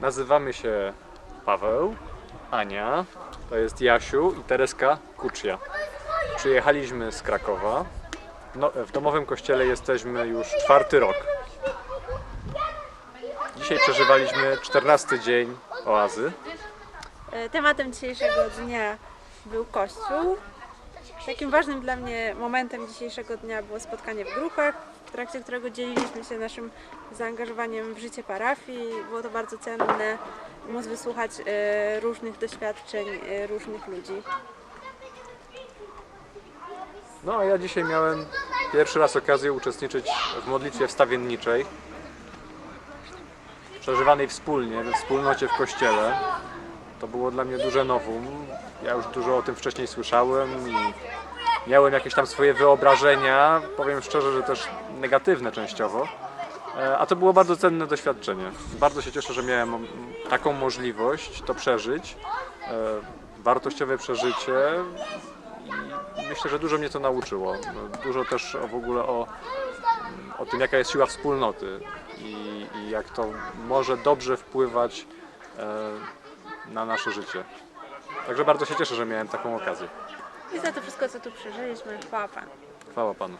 Nazywamy się Paweł, Ania, to jest Jasiu i Tereska Kuczja. Przyjechaliśmy z Krakowa. No, w domowym kościele jesteśmy już czwarty rok. Dzisiaj przeżywaliśmy 14 dzień oazy. E, Tematem dzisiejszego dnia był Kościół. Takim ważnym dla mnie momentem dzisiejszego dnia było spotkanie w grupach, w trakcie którego dzieliliśmy się naszym zaangażowaniem w życie parafii. Było to bardzo cenne móc wysłuchać e, różnych doświadczeń e, różnych ludzi. No a ja dzisiaj miałem pierwszy raz okazję uczestniczyć w modlitwie wstawienniczej, przeżywanej wspólnie, we wspólnocie w kościele. To było dla mnie duże nowum. Ja już dużo o tym wcześniej słyszałem i miałem jakieś tam swoje wyobrażenia, powiem szczerze, że też negatywne częściowo. E, A to było bardzo cenne doświadczenie. Bardzo się cieszę, że miałem taką możliwość to przeżyć. E, Wartościowe przeżycie, myślę, że dużo mnie to nauczyło. Dużo też w ogóle o, o tym, jaka jest siła wspólnoty i, i jak to może dobrze wpływać e, na nasze życie. Także bardzo się cieszę, że miałem taką okazję. I za to wszystko, co tu przeżyliśmy, chwała Panu. Chwała Panu.